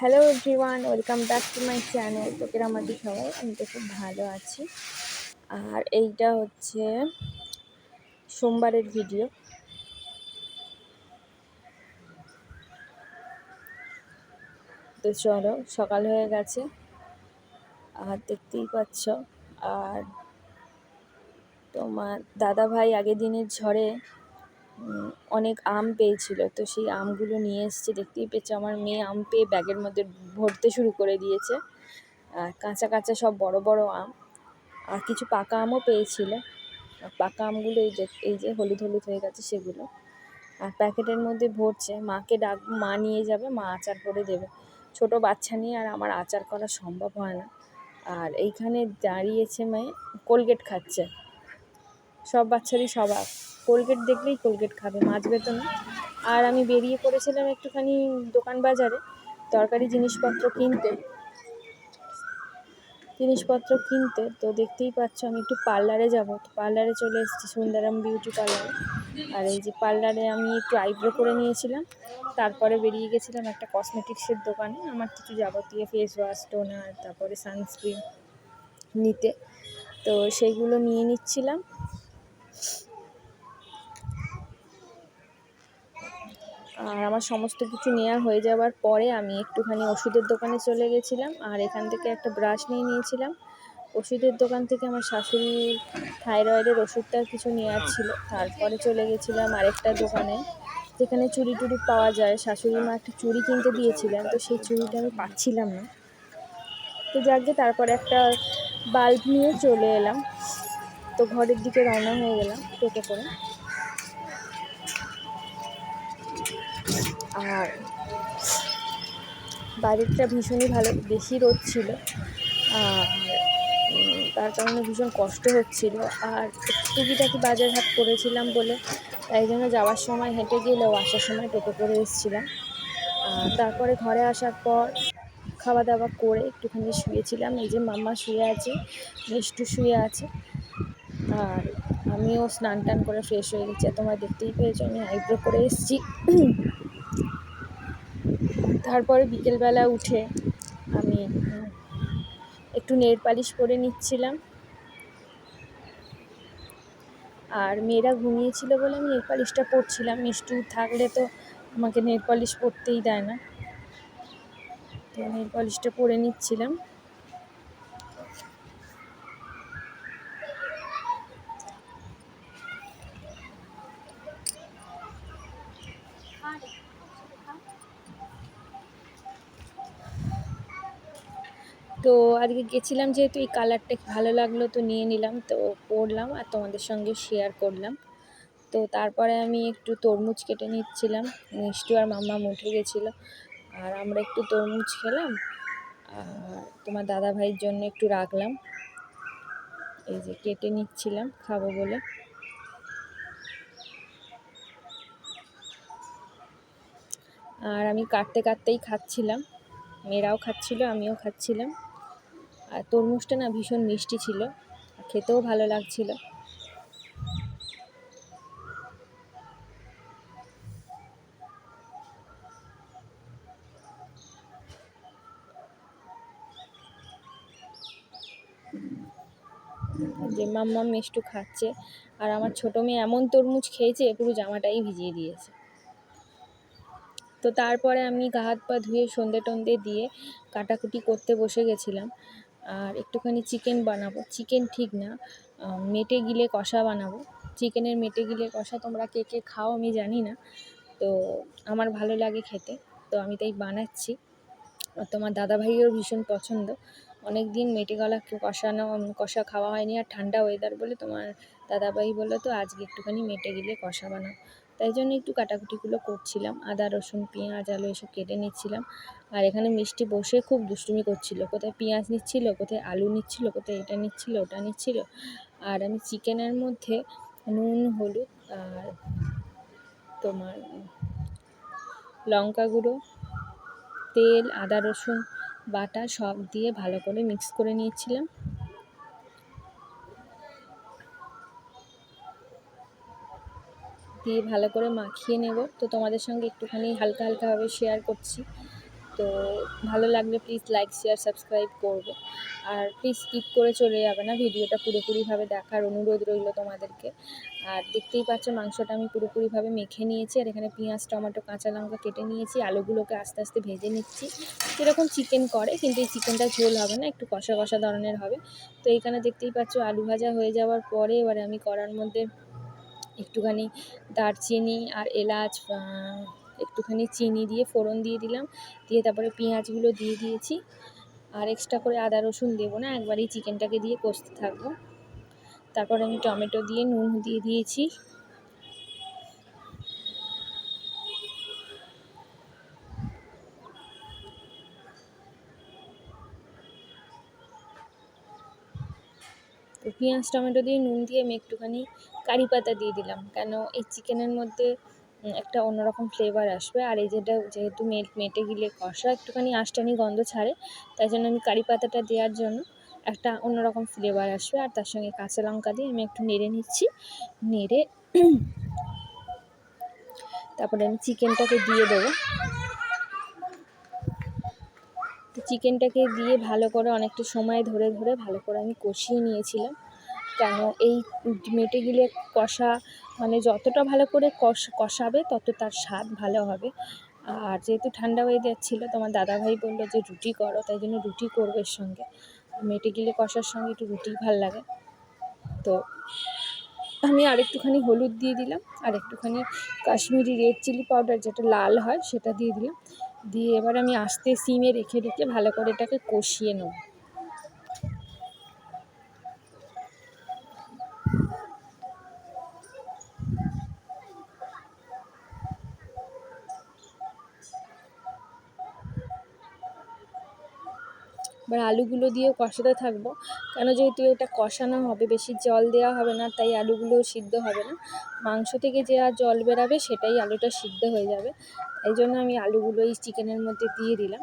Hello everyone welcome back to my channel তো আমাদের সবাই? আমি তো খুব ভালো আছি। আর এইটা হচ্ছে সোমবারের ভিডিও তো চলো, সকাল হয়ে গেছে। আর দেখতেই পাচ্ছ, আর তোমার দাদা ভাই আগের দিনের ঝড়ে অনেক আম পেয়েছিল। তো সেই আমগুলো নিয়ে এসছে, দেখতেই পেয়েছে আমার মেয়ে আম পেয়ে ব্যাগের মধ্যে ভরতে শুরু করে দিয়েছে। আর কাঁচা কাঁচা সব বড় বড় আম। আর কিছু পাকা আমও পেয়েছিল। পাকা আমগুলো এই যে এই যে হলুদ হলুদ হয়ে গেছে সেগুলো। আর প্যাকেটের মধ্যে ভরছে। মাকে ডাক, মা নিয়ে যাবে, মা আচার করে দেবে। ছোট বাচ্চা নিয়ে আর আমার আচার করা সম্ভব হয় না। আর এইখানে দাঁড়িয়েছে মেয়ে, কোলগেট খাচ্ছে। সব বাচ্চারই স্বভাব। কোলগেট দেখলেই কোলগেট খাবে, মাছ তো না আর আমি বেরিয়ে পড়েছিলাম একটুখানি দোকান বাজারে, তরকারি জিনিসপত্র কিনতে। জিনিসপত্র কিনতে, তো দেখতেই পাচ্ছ আমি একটু পার্লারে যাব। তো পার্লারে চলে এসেছি সুন্দরম বিউটি পার্লারে আর এই যে পার্লারে আমি একটু আইব্রো করে নিয়েছিলাম। তারপরে বেরিয়ে গেছিলাম একটা কসমেটিক্সের দোকানে। আমার কিছু যাবতীয় ফেস ওয়াশ টোনার তারপরে সানস্ক্রিন নিতে। তো সেইগুলো নিয়ে নিচ্ছিলাম। আর আমার সমস্ত কিছু নেওয়া হয়ে যাওয়ার পরে আমি একটুখানি ওষুধের দোকানে চলে গেছিলাম আর এখান থেকে একটা ব্রাশ নিয়ে নিয়েছিলাম। ওষুধের দোকান থেকে আমার শাশুড়ির থাইরয়েডের ওষুধটা কিছু নেওয়ার ছিল। তারপরে চলে গেছিলাম আরেকটা দোকানে, যেখানে চুড়ি টুড়ি পাওয়া যায়। শাশুড়ি মা একটা চুড়ি কিনতে দিয়েছিলেন, তো সেই চুড়িটা আমি পাচ্ছিলাম না। তো যাকে তারপর একটা বাল্ব নিয়ে চলে এলাম। তো ঘরের দিকে রওনা হয়ে গেলাম টোটো করে। আর বাইরেটা ভীষণই ভালো, বেশি রোদ ছিল। আর তার কারণে ভীষণ কষ্ট হচ্ছিল। আর টুকিটাকি বাজার হাট করেছিলাম বলে, তাই জন্য যাওয়ার সময় হেঁটে গেলেও আসার সময় টোটো করে এসেছিলাম। তারপরে ঘরে আসার পর খাওয়া দাওয়া করে একটুখানি শুয়েছিলাম। এই যে মাম্মা শুয়ে আছে, মিষ্টু শুয়ে আছে। আর আমিও স্নান টান করে ফ্রেশ হয়ে গেছি। তোমরা দেখতেই পেয়েছ, আমি আইব্রো করে এসেছি। তারপরে বিকেলবেলা উঠে আমি একটু নেল পালিশ করে নিচ্ছিলাম। আর মেয়েরা ঘুমিয়েছিল বলে আমি নেল পালিশটা পরছিলাম। মিষ্টু থাকলে তো আমাকে নেল পালিশ পরতেই দেয় না। তো নেল পালিশটা পরে নিচ্ছিলাম। তো আজকে গেছিলাম যেহেতু এই কালারটা ভালো লাগল, তো নিয়ে নিলাম, তো পরলাম আর তোমাদের সঙ্গে শেয়ার করলাম। তো তারপরে আমি একটু তরমুজ কেটে নিচ্ছিলাম, মিষ্টি আর মাম্মা উঠে গেছিল, আর আমরা একটু তরমুজ খেলাম, আর তোমার দাদা ভাইয়ের জন্য একটু রাখলাম। এই যে কেটে নিচ্ছিলাম, খাব বলে। আর আমি কাটতে কাটতেই খাচ্ছিলাম, মেয়েরাও খাচ্ছিল, আমিও খাচ্ছিলাম। আর তরমুজটা না ভীষণ মিষ্টি ছিল, খেতেও ভালো লাগছিল। যে মাম্মা মিষ্টু খাচ্ছে, আর আমার ছোটো মেয়ে এমন তরমুজ খেয়েছে, পুরো জামাটাই ভিজিয়ে দিয়েছে। তো তারপরে আমি গা হাত পা ধুয়ে সন্ধে টন্ধে দিয়ে কাটাকুটি করতে বসে গেছিলাম। আর একটুখানি চিকেন বানাবো। চিকেন ঠিক না মেটে গিলে কষা বানাবো। চিকেনের মেটে গিলে কষা তোমরা কে কে খাও আমি জানি না, তো আমার ভালো লাগে খেতে, তো আমি তাই বানাচ্ছি। আর তোমার দাদাভাইয়েরও ভীষণ পছন্দ। অনেক দিন মেটে গলা কষানো, কষা খাওয়া হয়নি, আর ঠান্ডা ওয়েদার বলে তোমার দাদাভাই বলল তো, আজকে একটুখানি মেটে গিলে কষা বানাও। তাই জন্য একটু কাটাকুটিগুলো করছিলাম। আদা, রসুন, পেঁয়াজ, আলু এসব কেটে নিচ্ছিলাম। আর এখানে মিষ্টি বসে খুব দুষ্টুমি করছিল। কোথায় পেঁয়াজ নিচ্ছিল, কোথায় আলু নিচ্ছিল, কোথায় এটা নিচ্ছিল, ওটা নিচ্ছিল। আর আমি চিকেনের মধ্যে নুন, হলুদ আর তোমার লঙ্কা গুঁড়ো, তেল, আদা, রসুন, বাটা সব দিয়ে ভালো করে মিক্স করে নিয়েছিলাম। দিয়ে ভালো করে মাখিয়ে নেব। তো তোমাদের সঙ্গে একটুখানি হালকা হালকাভাবে শেয়ার করছি। তো ভালো লাগলে প্লিজ লাইক শেয়ার সাবস্ক্রাইব করবে। আর প্লিজ স্কিপ করে চলে যাবে না, ভিডিওটা পুরোপুরিভাবে দেখার অনুরোধ রইল তোমাদেরকে। আর দেখতেই পাচ্ছ মাংসটা আমি পুরোপুরিভাবে মেখে নিয়েছি, আর এখানে পেঁয়াজ, টমেটো, কাঁচা লঙ্কা কেটে নিয়েছি, আলুগুলোকে আস্তে আস্তে ভেজে নিচ্ছি। যেরকম চিকেন করে, কিন্তু এই চিকেনটা ঝোল হবে না, একটু কষা কষা ধরনের হবে। তো এইখানে দেখতেই পাচ্ছ আলু ভাজা হয়ে যাওয়ার পরে এবারে আমি করার মধ্যে একটুখানি দারচিনি আর এলাচ একটুখানি চিনি দিয়ে, ফোড়ন দিয়ে দিলাম। দিয়ে তারপরে পেঁয়াজগুলো দিয়ে দিয়েছি। আর এক্সট্রা করে আদা রসুন দেবো না, একবারেই চিকেনটাকে দিয়ে কষতে থাকব। তারপর আমি টমেটো দিয়ে নুন দিয়ে দিয়েছি। পেঁয়াজ, টমেটো দিয়ে নুন দিয়ে আমি একটুখানি কারি পাতা দিয়ে দিলাম। কেন এই চিকেনের মধ্যে একটা অন্যরকম ফ্লেভার আসবে। আর এই যেটা, যেহেতু মে- মেটে গিলে কষা, একটুখানি আষ্টানি গন্ধ ছাড়ে, তাই জন্য আমি কারি পাতাটা দেওয়ার জন্য একটা অন্যরকম ফ্লেভার আসবে। আর তার সঙ্গে কাঁচা লঙ্কা দিয়ে আমি একটু নেড়ে নিচ্ছি। নেড়ে তারপরে আমি চিকেনটাকে দিয়ে দেবো। চিকেনটাকে দিয়ে ভালো করে অনেকটা সময় ধরে ধরে ভালো করে আমি কষিয়ে নিয়েছিলাম। কেন? এই মেটে গেলে কষা মানে যতটা ভালো করে কষ, কষাবে তত তার স্বাদ ভালো হবে। আর যেহেতু ঠান্ডা হয়ে যাচ্ছিল তোমার দাদাভাই বলল যে, রুটি করো। তাই জন্য রুটি করবে এর সঙ্গে। মেটে গিলে কষার সঙ্গে একটু রুটি ভালো লাগে। তো আমি আর একটুখানি হলুদ দিয়ে দিলাম, আর একটুখানি কাশ্মীরি রেড চিলি পাউডার যেটা লাল হয় সেটা দিয়ে দিলাম। দিয়ে এবার আমি আস্তে সিমে রেখে রেখে ভালো করে এটাকে কষিয়ে নেব। এবার আলুগুলো দিয়েও কষাতে থাকব। কেন যেহেতু এটা কষানো হবে, বেশি জল দেওয়া হবে না, তাই আলুগুলোও সিদ্ধ হবে না। মাংস থেকে যে আর জল বেরাবে, সেটাই আলুটা সিদ্ধ হয়ে যাবে। তাই জন্য আমি আলুগুলো এই চিকেনের মধ্যে দিয়ে দিলাম।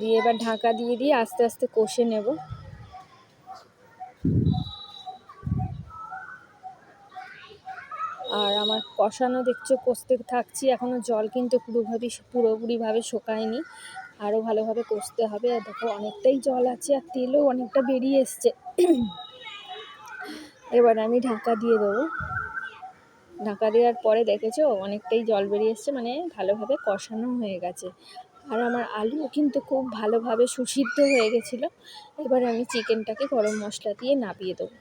দিয়ে এবার ঢাকা দিয়ে দিয়ে আস্তে আস্তে কষে নেব। আর আমার কষানো দেখছ, কষতে থাকছি এখনও জল কিন্তু পুরোভাবে, পুরোপুরিভাবে শোকায়নি। আরও ভালোভাবে কষতে হবে। আর দেখো, অনেকটাই জল আছে আর তেলও অনেকটা বেরিয়ে এসছে। এবার আমি ঢাকা দিয়ে দেবো। ঢাকা দেওয়ার পরে দেখেছ, অনেকটাই জল বেরিয়ে এসছে মানে ভালোভাবে কষানো হয়ে গেছে। আর আমার আলু কিন্তু খুব ভালোভাবে সুসিদ্ধ হয়ে গেছিল। এবার আমি চিকেনটাকে গরম মশলা দিয়ে নাবিয়ে দেবো।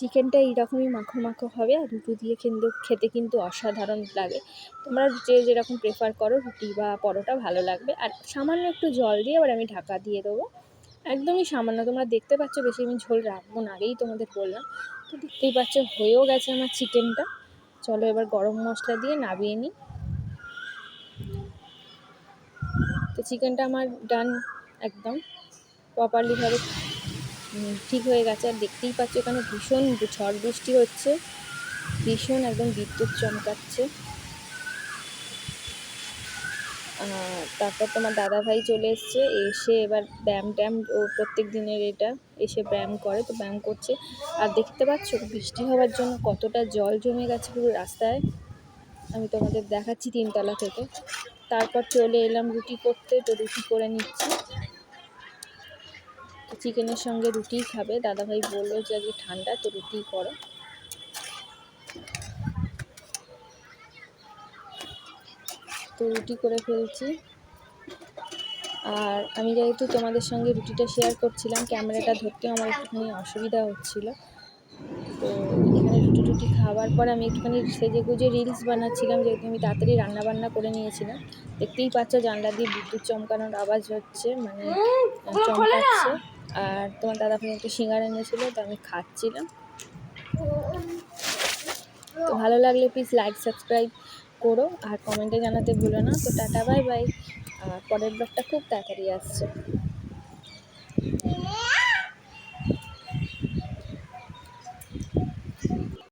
চিকেনটা এইরকমই মাখো মাখো হবে আর রুটি দিয়ে কিন্তু খেতে কিন্তু অসাধারণ লাগে। তোমরা যে যেরকম প্রেফার করো, রুটি বা পরোটা ভালো লাগবে। আর সামান্য একটু জল দিয়ে আবার আমি ঢাকা দিয়ে দেবো। একদমই সামান্য, তোমরা দেখতে পাচ্ছ বেশি আমি ঝোল রাখব না, আগেই তোমাদের বললাম। তো দেখতেই পাচ্ছ হয়েও গেছে আমার চিকেনটা চলো এবার গরম মশলা দিয়ে নাবিয়ে নিই। তো চিকেনটা আমার ডান একদম। প্রপারলিভাবে ঠিক হয়ে গেছে। আর দেখতেই পাচ্ছ এখানে ভীষণ ঝড় বৃষ্টি হচ্ছে। ভীষণ একদম বিদ্যুৎ চমকাচ্ছে। তারপর তোমার দাদা ভাই চলে এসছে। এসে এবার ব্যায়াম ট্যাম ও প্রত্যেক দিনের এটা এসে ব্যায়াম করে, তো ব্যায়াম করছে। আর দেখতে পাচ্ছ বৃষ্টি হওয়ার জন্য কতটা জল জমে গেছে পুরো রাস্তায়। আমি তোমাদের দেখাচ্ছি তিনতলা থেকে। তারপর চলে এলাম রুটি করতে, তো রুটি করে নিচ্ছি। চিকেনের সঙ্গে রুটিই খাবে। দাদাভাই বলল যে আজকে ঠান্ডা তো রুটিই করো। তো রুটি করে ফেলছি। আর আমি যেহেতু তোমাদের সঙ্গে রুটিটা শেয়ার করছিলাম ক্যামেরাটা ধরতেও আমার একটুখানি অসুবিধা হচ্ছিল। তো এখানে রুটি টুটি খাওয়ার পর আমি একটুখানি সেজে গুজে রিলস বানাচ্ছিলাম যেহেতু আমি তাড়াতাড়ি রান্না বান্না করে নিয়েছিলাম। দেখতেই পাচ্ছ জানলা দিয়ে বিদ্যুৎ চমকানোর আওয়াজ হচ্ছে মানে চমকাচ্ছে। আর তোমার দাদা ভাই একটু সিঙ্গার এনেছিলো, তো আমি খাচ্ছিলাম। তো ভালো লাগলে প্লিজ লাইক সাবস্ক্রাইব করো, আর কমেন্টে জানাতে ভুলো না। তো টাটা বাই বাই আর পরের ব্লগটা খুব তাড়াতাড়ি আসছে।